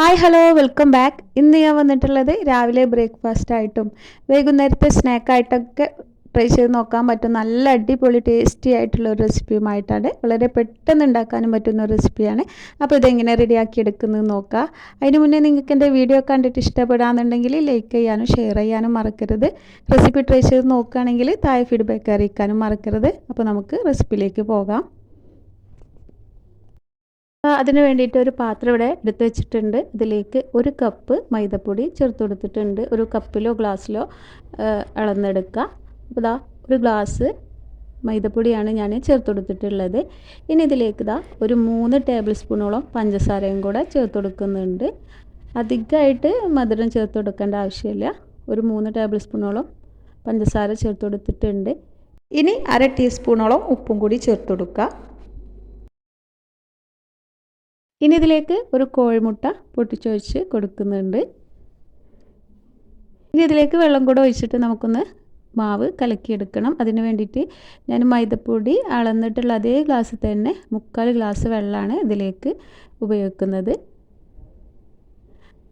Hi hello welcome back ഇന്ന് ഞാൻ വന്നിട്ടുള്ളത് രാവിലെ ബ്രേക്ക്ഫാസ്റ്റ് ആയിട്ടും വൈകുന്നേരത്തെ സ്നാക്കായിട്ടൊക്കെ ട്രൈ ചെയ്ത് നോക്കാൻ പറ്റും നല്ല അടിപൊളി ടേസ്റ്റി ആയിട്ടുള്ള ഒരു റെസിപ്പിയുമായിട്ടാണ് വളരെ പെട്ടെന്ന് ഉണ്ടാക്കാനും പറ്റുന്ന ഒരു റെസിപ്പിയാണ് അപ്പോൾ ഇതെങ്ങനെ റെഡിയാക്കി എടുക്കുന്നത് നോക്കാം. അതിന് മുന്നേ നിങ്ങൾക്ക് എന്റെ വീഡിയോ കണ്ടിട്ട് ഇഷ്ടപ്പെടാന്നുണ്ടെങ്കിൽ ലൈക്ക് ചെയ്യാനും ഷെയർ ചെയ്യാനും മറക്കരുത്. റെസിപ്പി ട്രൈ ചെയ്ത് നോക്കുകയാണെങ്കിൽ താഴെ ഫീഡ്ബാക്ക് അറിയിക്കാനും മറക്കരുത്. അപ്പോൾ നമുക്ക് റെസിപ്പിയിലേക്ക് പോകാം. അതിന് വേണ്ടിയിട്ട് ഒരു പാത്രം ഇവിടെ എടുത്ത് വെച്ചിട്ടുണ്ട്. ഇതിലേക്ക് ഒരു കപ്പ് മൈദപ്പൊടി ചേർത്ത് കൊടുത്തിട്ടുണ്ട്. ഒരു കപ്പിലോ ഗ്ലാസ്സിലോ അളന്നെടുക്കുക. അപ്പോൾ ഇതാ ഒരു ഗ്ലാസ് മൈദപ്പൊടിയാണ് ഞാൻ ചേർത്ത് കൊടുത്തിട്ടുള്ളത്. ഇനി ഇതിലേക്ക് ഇതാ ഒരു മൂന്ന് ടേബിൾ സ്പൂണോളം പഞ്ചസാരയും കൂടെ ചേർത്ത് കൊടുക്കുന്നുണ്ട്. അധികമായിട്ട് മധുരം ചേർത്ത് കൊടുക്കേണ്ട ആവശ്യമില്ല. ഒരു മൂന്ന് ടേബിൾ സ്പൂണോളം പഞ്ചസാര ചേർത്ത് കൊടുത്തിട്ടുണ്ട്. ഇനി അര ടീസ്പൂണോളം ഉപ്പും കൂടി ചേർത്ത് കൊടുക്കുക. ഇനി ഇതിലേക്ക് ഒരു കോഴിമുട്ട പൊട്ടിച്ചൊഴിച്ച് കൊടുക്കുന്നുണ്ട്. ഇനി ഇതിലേക്ക് വെള്ളം കൂടെ ഒഴിച്ചിട്ട് നമുക്കൊന്ന് മാവ് കലക്കിയെടുക്കണം. അതിന് വേണ്ടിയിട്ട് ഞാൻ മൈദപ്പൊടി അളന്നിട്ടുള്ള അതേ ഗ്ലാസ്സിൽ തന്നെ മുക്കാൽ ഗ്ലാസ് വെള്ളമാണ് ഇതിലേക്ക് ഉപയോഗിക്കുന്നത്.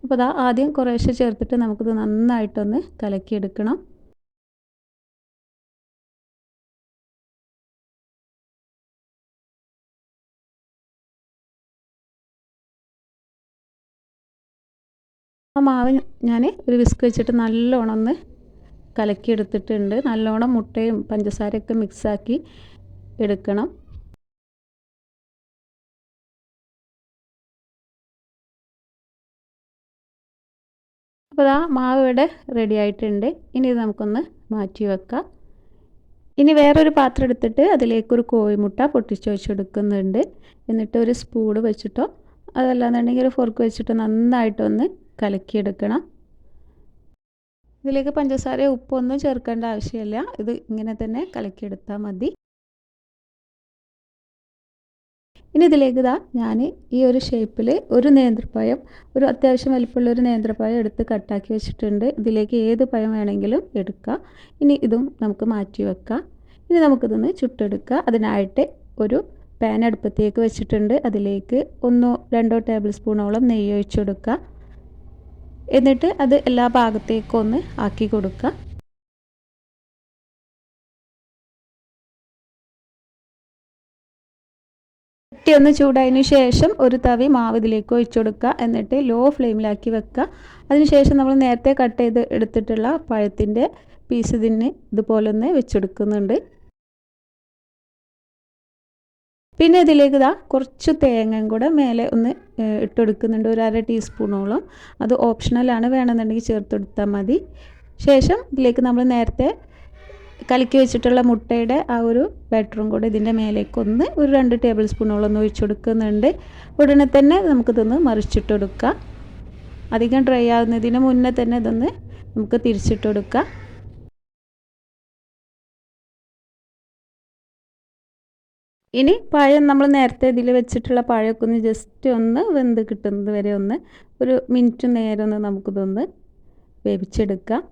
അപ്പോൾ അതാ ആദ്യം കുറേശ്ശെ ചേർത്തിട്ട് നമുക്കിത് നന്നായിട്ടൊന്ന് കലക്കിയെടുക്കണം. ആ മാവ് ഞാൻ ഒരു വിസ്ക് വെച്ചിട്ട് നല്ലോണം ഒന്ന് കലക്കിയെടുത്തിട്ടുണ്ട്. നല്ലോണം മുട്ടയും പഞ്ചസാരയൊക്കെ മിക്സാക്കി എടുക്കണം. അപ്പോൾ ആ മാവ് ഇവിടെ റെഡി ആയിട്ടുണ്ട്. ഇനി ഇത് നമുക്കൊന്ന് മാറ്റി വെക്കാം. ഇനി വേറൊരു പാത്രം എടുത്തിട്ട് അതിലേക്കൊരു കോഴിമുട്ട പൊട്ടിച്ച് വെച്ചെടുക്കുന്നുണ്ട്. എന്നിട്ട് ഒരു സ്പൂണ് വെച്ചിട്ടോ അതല്ലാന്നുണ്ടെങ്കിൽ ഒരു ഫോർക്ക് വെച്ചിട്ടോ നന്നായിട്ടൊന്ന് കലക്കിയെടുക്കണം. ഇതിലേക്ക് പഞ്ചസാര ഉപ്പൊന്നും ചേർക്കേണ്ട ആവശ്യമില്ല. ഇത് ഇങ്ങനെ തന്നെ കലക്കിയെടുത്താൽ മതി. ഇനി ഇതിലേക്ക് ഇതാ ഞാൻ ഈ ഒരു ഷേപ്പിൽ ഒരു നേന്ത്രപ്പഴം ഒരു അത്യാവശ്യം വലിപ്പമുള്ള ഒരു നേന്ത്രപ്പഴം എടുത്ത് കട്ടാക്കി വെച്ചിട്ടുണ്ട്. ഇതിലേക്ക് ഏത് പഴം വേണമെങ്കിലും എടുക്കാം. ഇനി ഇതും നമുക്ക് മാറ്റി വെക്കാം. ഇനി നമുക്കിതൊന്ന് ചുട്ടെടുക്കുക അതിനായിട്ട് ഒരു പാൻ അടുപ്പത്തേക്ക് വെച്ചിട്ടുണ്ട്. അതിലേക്ക് ഒന്നോ രണ്ടോ ടേബിൾ സ്പൂണോളം നെയ്യ് ഒഴിച്ചു കൊടുക്കുക എന്നിട്ട് അത് എല്ലാ ഭാഗത്തേക്കും ഒന്ന് ആക്കി കൊടുക്കുക. ഒന്ന് ചൂടായതിനു ശേഷം ഒരു തവി മാവ് ഇതിലേക്ക് ഒഴിച്ചുകൊടുക്കുക എന്നിട്ട് ലോ ഫ്ലെയിമിലാക്കി വെക്കുക. അതിനുശേഷം നമ്മൾ നേരത്തെ കട്ട് ചെയ്ത് എടുത്തിട്ടുള്ള പഴത്തിന്റെ പീസ് ഇതിന് ഇതുപോലെ ഒന്ന് വെച്ചെടുക്കുന്നുണ്ട് പിന്നെ ഇതിലേക്ക് ഇതാ കുറച്ച് തേങ്ങയും കൂടെ മേലെ ഒന്ന് ഇട്ടെടുക്കുന്നുണ്ട്. ഒരു അര ടീസ്പൂണോളം. അത് ഓപ്ഷണലാണ് വേണമെന്നുണ്ടെങ്കിൽ ചേർത്തെടുത്താൽ മതി. ശേഷം ഇതിലേക്ക് നമ്മൾ നേരത്തെ കലക്കി വെച്ചിട്ടുള്ള മുട്ടയുടെ ആ ഒരു ബാറ്ററും കൂടെ ഇതിന്റെ മേലേക്കൊന്ന് ഒരു രണ്ട് ടേബിൾ സ്പൂണോളം ഒന്ന് ഒഴിച്ചു കൊടുക്കുന്നുണ്ട് ഉടനെ തന്നെ നമുക്കിതൊന്ന് മറിച്ചിട്ടെടുക്കാം. അധികം ഡ്രൈ ആവുന്നതിന് മുന്നേ തന്നെ ഇതൊന്ന് നമുക്ക് തിരിച്ചിട്ട് തിരിച്ചിട്ടെടുക്കാം. ഇനി പഴം നമ്മൾ നേരത്തെ ഇതിൽ വെച്ചിട്ടുള്ള പഴമൊക്കെ ഒന്ന് ജസ്റ്റ് ഒന്ന് വെന്ത് കിട്ടുന്നത് വരെ ഒന്ന് ഒരു മിനിറ്റ് നേരം ഒന്ന് നമുക്കിതൊന്ന് വേവിച്ചെടുക്കാം.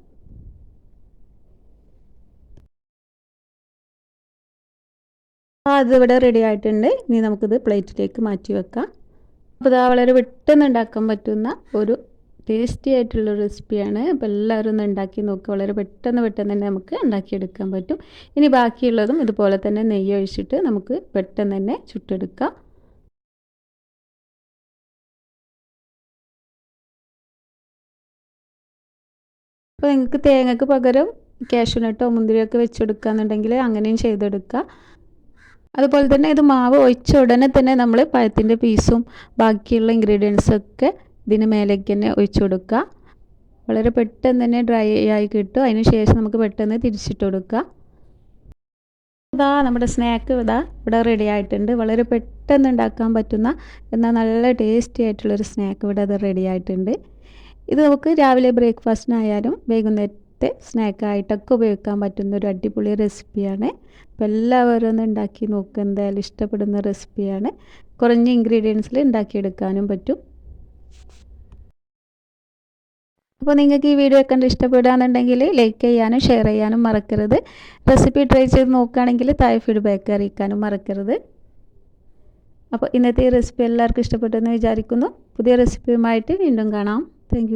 അതിവിടെ റെഡി ആയിട്ടുണ്ട്. ഇനി നമുക്കിത് പ്ലേറ്റിലേക്ക് മാറ്റി വെക്കാം. അപ്പോൾ ഇതാ വളരെ പെട്ടെന്ന് ഉണ്ടാക്കാൻ പറ്റുന്ന ഒരു ടേസ്റ്റി ആയിട്ടുള്ള റെസിപ്പിയാണ് അപ്പോൾ എല്ലാവരും ഒന്ന് ഉണ്ടാക്കി നോക്കുക വളരെ പെട്ടെന്ന് പെട്ടെന്ന് തന്നെ നമുക്ക് ഉണ്ടാക്കിയെടുക്കാൻ പറ്റും. ഇനി ബാക്കിയുള്ളതും ഇതുപോലെ തന്നെ നെയ്യ് ഒഴിച്ചിട്ട് നമുക്ക് പെട്ടെന്ന് തന്നെ ചുട്ടെടുക്കാം. അപ്പോൾ നിങ്ങൾക്ക് തേങ്ങക്ക് പകരം കാഷ്യൂനട്ടോ മുന്തിരിയൊക്കെ വെച്ചെടുക്കുകയെന്നുണ്ടെങ്കിൽ അങ്ങനെയും ചെയ്തെടുക്കുക അതുപോലെ തന്നെ ഇത് മാവ് ഒഴിച്ച ഉടനെ തന്നെ നമ്മൾ പഴത്തിന്റെ പീസും ബാക്കിയുള്ള ഇൻഗ്രീഡിയൻസൊക്കെ ഇതിന് മേലേക്ക് തന്നെ ഒഴിച്ചു കൊടുക്കുക. വളരെ പെട്ടെന്ന് തന്നെ ഡ്രൈ ആയി കിട്ടും. അതിന് ശേഷം നമുക്ക് പെട്ടെന്ന് തിരിച്ചിട്ട് കൊടുക്കുക. ഇതാ നമ്മുടെ സ്നാക്ക് ഇതാ. ഇവിടെ റെഡി ആയിട്ടുണ്ട്. വളരെ പെട്ടെന്ന് ഉണ്ടാക്കാൻ പറ്റുന്ന എന്നാൽ നല്ല ടേസ്റ്റി ആയിട്ടുള്ളൊരു സ്നാക്ക് ഇവിടെ അത് റെഡി ആയിട്ടുണ്ട്. ഇത് നമുക്ക് രാവിലെ ബ്രേക്ക്ഫാസ്റ്റിനായാലും വൈകുന്നേരത്തെ സ്നാക്കായിട്ടൊക്കെ ഉപയോഗിക്കാൻ പറ്റുന്ന ഒരു അടിപൊളി റെസിപ്പിയാണ് അപ്പോൾ എല്ലാവരും ഒന്ന് ഉണ്ടാക്കി നോക്കുക എന്തായാലും ഇഷ്ടപ്പെടുന്ന റെസിപ്പിയാണ് കുറഞ്ഞ ഇൻഗ്രീഡിയൻസിൽ ഉണ്ടാക്കിയെടുക്കാനും പറ്റും. അപ്പോൾ നിങ്ങൾക്ക് ഈ വീഡിയോ കണ്ട് ഇഷ്ടപ്പെടുകയാണെന്നുണ്ടെങ്കിൽ ലൈക്ക് ചെയ്യാനും ഷെയർ ചെയ്യാനും മറക്കരുത്. റെസിപ്പി ട്രൈ ചെയ്ത് നോക്കുകയാണെങ്കിൽ താഴെ ഫീഡ്ബാക്ക് അറിയിക്കാനും മറക്കരുത്. അപ്പോൾ ഇന്നത്തെ ഈ റെസിപ്പി എല്ലാവർക്കും ഇഷ്ടപ്പെട്ടെന്ന് വിചാരിക്കുന്നു. പുതിയ റെസിപ്പിയുമായിട്ട് വീണ്ടും കാണാം. താങ്ക്